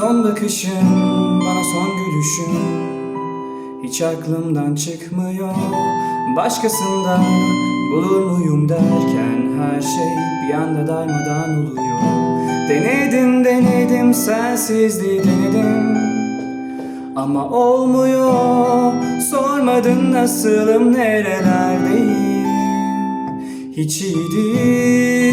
Son bakışın bana son gülüşün Hiç aklımdan çıkmıyor. Başkasında bulur muyum derken Her şey bir anda darmadan oluyor. Denedim denedim sensizliği denedim Ama olmuyor. Sormadın nasılım nerelerdeyim? Hiç iyi değilim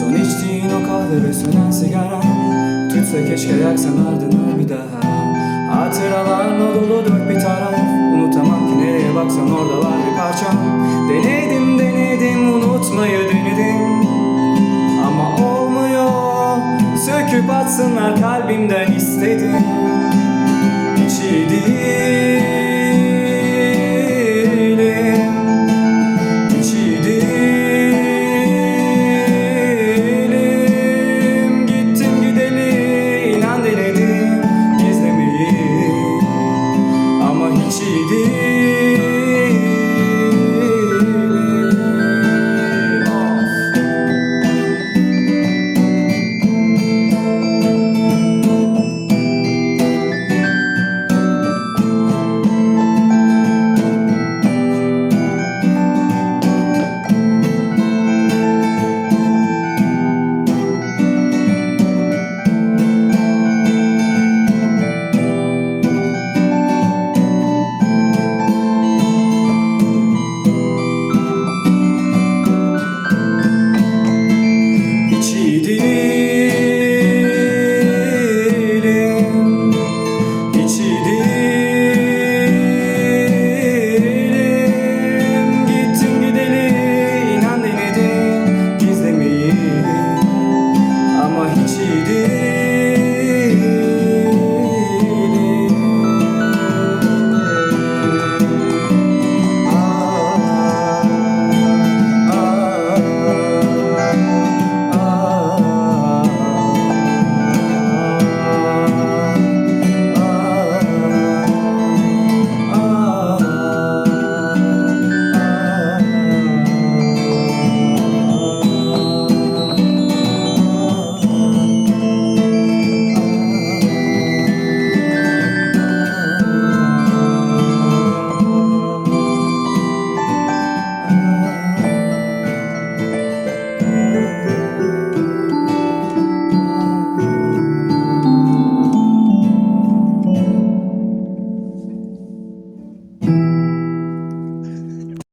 Son içtiğin o kahve sigara Tütse keşke yaksan ardına bir daha. Hatıralarla dolu dört bir taraf. Unutamam nereye baksan orada var parçam Denedim denedim unutmayı denedim. Ama olmuyor. Söküp atsınlar kalbimden istedim. Hiç